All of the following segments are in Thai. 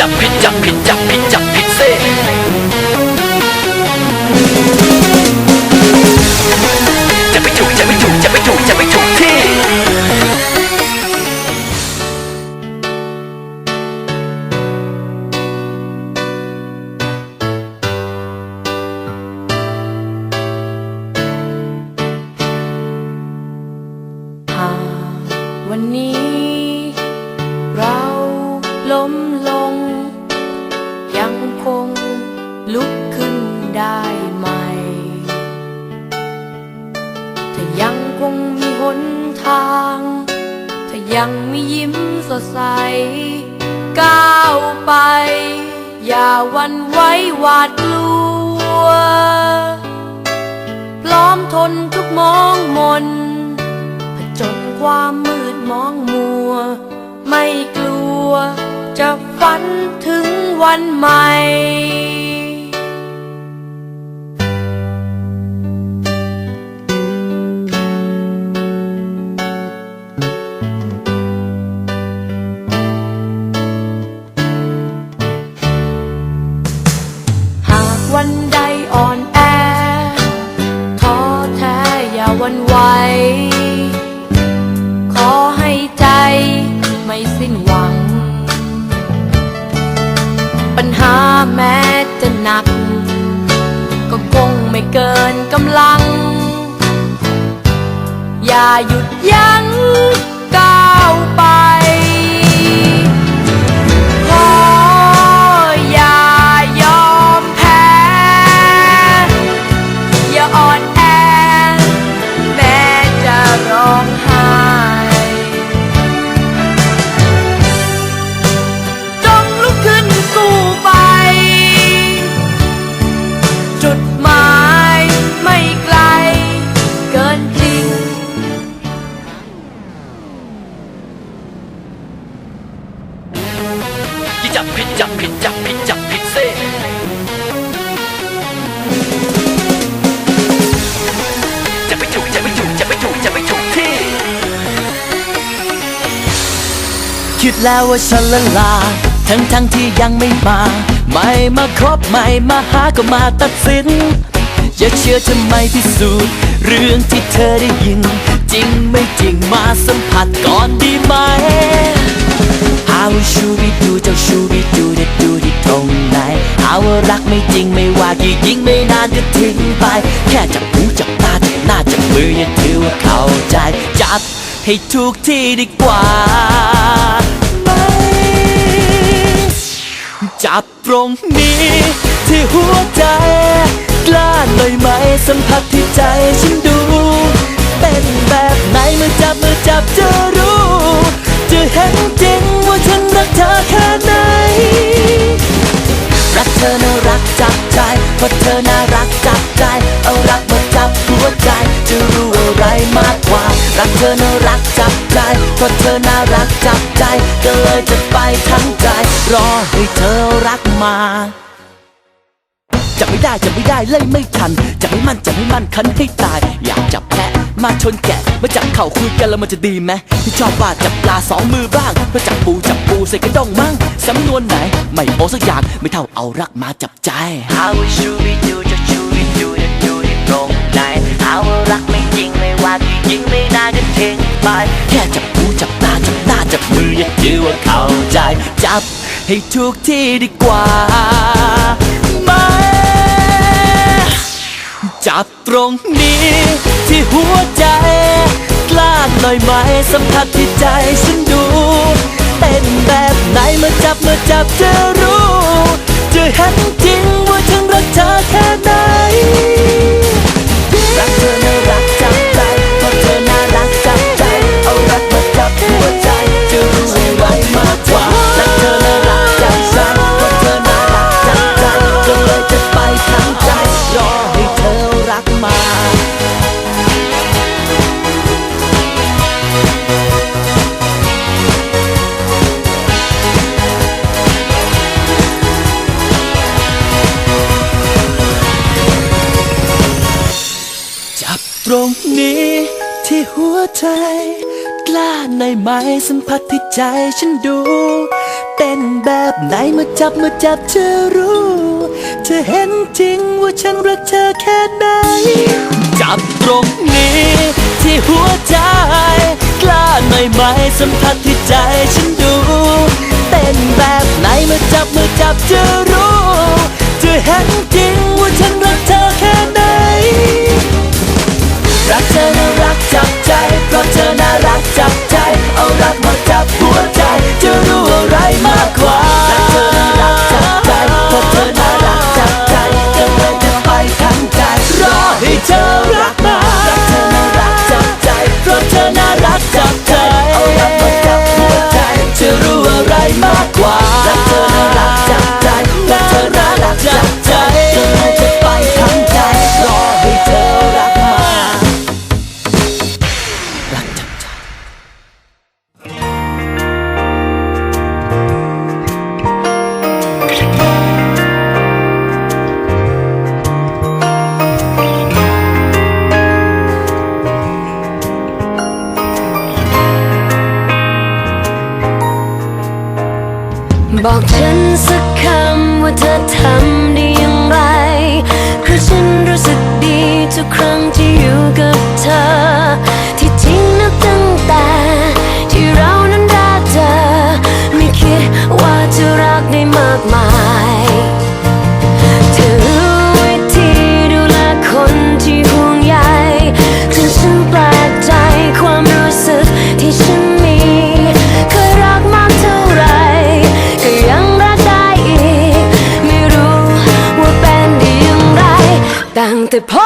จับผิด คงมีหนทาง ถ้ายังไมียิ้มสดใส ก้าวไป อย่าวันไว้หวาดกลัว พร้อมทนทุกมองมนผจญความมืดมองมัว ไม่กลัว จะฝันถึงวันใหม่ หยุดยั้ง คิดแล้วว่าฉันละลา ทั้งทั้งที่ยังไม่มา ไม่มาคบไม่มาหาก็มาตัดสิน อย่าเชื่อทำไมพิสูจน์ เรื่องที่เธอได้ยิน จริงไม่จริงมาสัมผัสก่อนดีไหมเอาชูบิดูเจ้าชูบิดูเด็ดดูที่ตรงไหน เอาว่ารักไม่จริงไม่ว่ากี่ยิงไม่นานก็ทิ้งไป แค่จับหูจับตาจับหน้าจับมืออย่าถือว่าเข้าใจ จับให้ถูกที่ดีกว่า จับตรงนี้ ที่หัวใจ กล้าหน่อยไหมสัมผัสที่ใจฉันดู เป็นแบบไหนเมื่อจับเมื่อจับจะรู้ จะเห็นจริงว่าฉันรักเธอแค่ไหน รักเธอน่ารักจับใจเพราะเธอน่ารักจับใจ เอารักมาจับหัวใจ จะรู้อะไรมากกว่า รักเธอน่ารักจับใจเพราะเธอน่ารักจับใจ ก็เลยจะไปทั้ง ใจรอให้เธอรักมาจับไม่ได้จับไม่ได้เล่นไม่ทันจับไม่มั่นจับไม่มั่นคันให้ตาย อยากจับแพะมาชนแกะมาจับเข่าคุยกันแล้วมันจะดีไหมที่ชอบว่าจับปลาสองมือบ้างมาจับปูจับปูใส่กระด้งมั่งสำนวนไหน ไม่โอสักอย่างไม่เท่าเอารักมาจับใจ How we should we do จะชูวิดูจะดูที่ตรงไหนเอาว่ารักไม่จริงไม่ว่ากี่ยิงไม่นานก็ทิ้งไปแค่จับหูจับตาจับหน้า จับมืออย่าถือว่าเข้าใจ จับให้ถูกที่ดีกว่าไหมจับตรงนี้ ที่หัวใจ กล้าหน่อยไหมสัมผัสที่ใจฉันดูเป็นแบบไหนเมื่อจับเมื่อจับจะรู้ จะเห็นจริงว่าฉันรักเธอแค่ไหนรักเธอน่ารักจับใจ หัวใจ กล้าในไม้สัมผัสที่ใจฉันดูเต้นแบบไหนมาจับมาจับเธอรู้ เธอเห็นจริงว่าฉันรักเธอแค่ไหน จับตรงนี้ ที่หัวใจ กล้าในไม้สัมผัสที่ใจฉันดูเต้นแบบไหนมาจับมาจับเธอรู้ เธอเห็นจริง บอกฉันสักคำว่าเธอทำได้อย่างไร คือฉันรู้สึกดีทุกครั้งที่อยู่กับเธอ ที่จริงนัตั้งแต่ที่เรานั้นรักเธอ ไม่คิดว่าจะรักได้มาก te pop.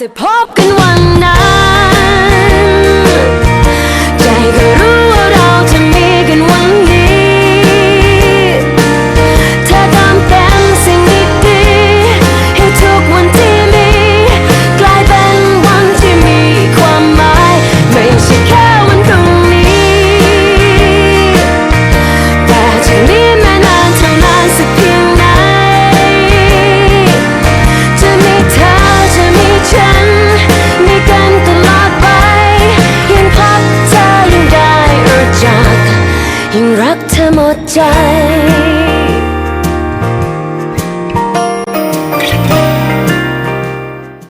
น